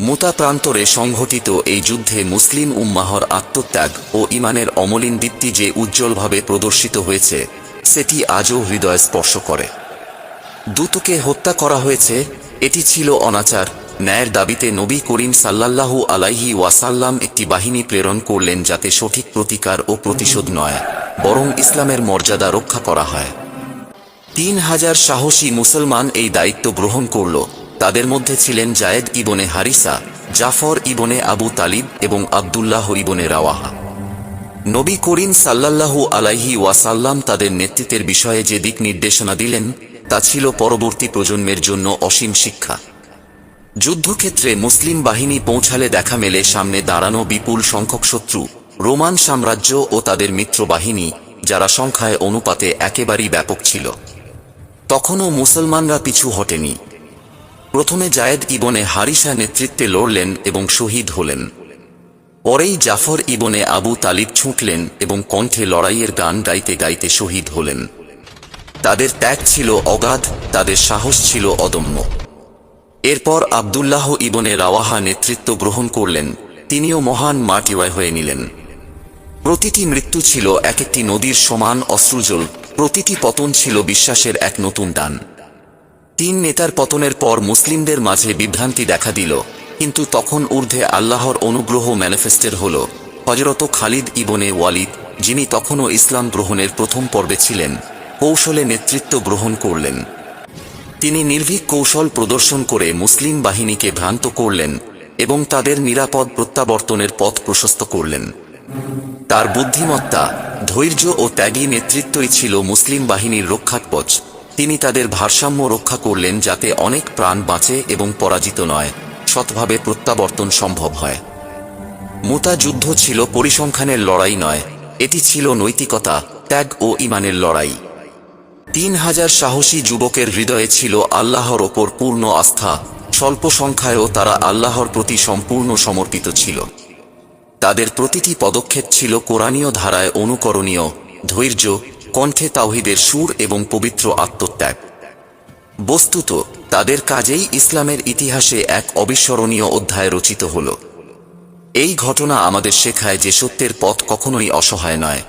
মুতা প্রান্তরে সংঘটিত এই যুদ্ধে মুসলিম উম্মাহর আত্মত্যাগ ও ইমানের অমলিন দীপ্তি যে উজ্জ্বলভাবে প্রদর্শিত হয়েছে, সেটি আজও হৃদয় স্পর্শ করে। দূতকে হত্যা করা হয়েছে, এটি ছিল অনাচার, ন্যায়ের দাবিতে নবী করিম সাল্লাল্লাহু আলাইহি ওয়াসাল্লাম একটি বাহিনী প্রেরণ করলেন যাতে সঠিক প্রতিকার ও প্রতিশোধ নয়, বরং ইসলামের মর্যাদা রক্ষা করা হয়। তিন হাজার সাহসী মুসলমান এই দায়িত্ব গ্রহণ করল। তাদের মধ্যে ছিলেন জায়েদ ইবনে হারিসা, জাফর ইবনে আবু তালিব এবং আবদুল্লাহ ইবনে রাওয়াহা। নবী করিম সাল্লাল্লাহু আলাইহি ওয়াসাল্লাম তাদের নেতৃত্বের বিষয়ে যে দিক নির্দেশনা দিলেন, তা ছিল পরবর্তী প্রজন্মের জন্য অসীম শিক্ষা। যুদ্ধক্ষেত্রে মুসলিম বাহিনী পৌঁছালে দেখা মেলে সামনে দাঁড়ানো বিপুল সংখ্যক শত্রু, রোমান সাম্রাজ্য ও তাদের মিত্র বাহিনী, যারা সংখ্যায় অনুপাতে একেবারেই ব্যাপক ছিল। তখনও মুসলমানরা পিছু হটেনি। প্রথমে জায়েদ ইবনে হারিসা নেতৃত্বে লড়লেন এবং শহীদ হলেন। পরেই জাফর ইবনে আবু তালিব ছুটলেন এবং কণ্ঠে লড়াইয়ের গান গাইতে গাইতে শহীদ হলেন। তাদের ত্যাগ ছিল অগাধ, তাদের সাহস ছিল অদম্য। এরপর আবদুল্লাহ ইবনে রাওয়াহা নেতৃত্ব গ্রহণ করলেন। তিনিও মহান মাটিওয়ায় হয়ে নিলেন। প্রতিটি মৃত্যু ছিল এক একটি নদীর সমান অশ্রুজল, প্রতিটি পতন ছিল বিশ্বাসের এক নতুন দান তিন নেতার পতনের পর মুসলিমদের মাঝে বিভ্রান্তি দেখা দিল। কিন্তু তখন ঊর্ধ্বে আল্লাহর অনুগ্রহ ম্যানিফেস্টের হল। হজরত খালিদ ইবনে ওয়ালিদ, যিনি তখনও ইসলাম গ্রহণের প্রথম পর্বে ছিলেন, কৌশলে নেতৃত্ব গ্রহণ করলেন। তিনি নির্ভীক কৌশল প্রদর্শন করে মুসলিম বাহিনীকে ভ্রান্ত করলেন এবং তাদের নিরাপদ প্রত্যাবর্তনের পথ প্রশস্ত করলেন। তার বুদ্ধিমত্তা, ধৈর্য ও ত্যাগী নেতৃত্বই ছিল মুসলিম বাহিনীর রক্ষাকবচ তিনি তাদের ভারসাম্য রক্ষা করলেন যাতে অনেক প্রাণ বাঁচে এবং পরাজিত নয়, সৎভাবে প্রত্যাবর্তন সম্ভব হয়। মুতা যুদ্ধ ছিল পরিসংখ্যানের লড়াই নয়, এটি ছিল নৈতিকতা, ত্যাগ ও ইমানের লড়াই। তিন হাজার সাহসী যুবকের হৃদয়ে ছিল আল্লাহর ওপর পূর্ণ আস্থা, স্বল্প সংখ্যায়ও তারা আল্লাহর প্রতি সম্পূর্ণ সমর্পিত ছিল। তাদের প্রতিটি পদক্ষেপ ছিল কোরআনীয় ধারায় অনুকরণীয়, ধৈর্য কণ্ঠে তাওহিদের সুর এবং পবিত্র আত্মত্যাগ। বস্তুত, তাদের কাজেই ইসলামের ইতিহাসে এক অবিস্মরণীয় অধ্যায় রচিত হল। এই ঘটনা আমাদের শেখায় যে সত্যের পথ কখনোই অসহায় নয়।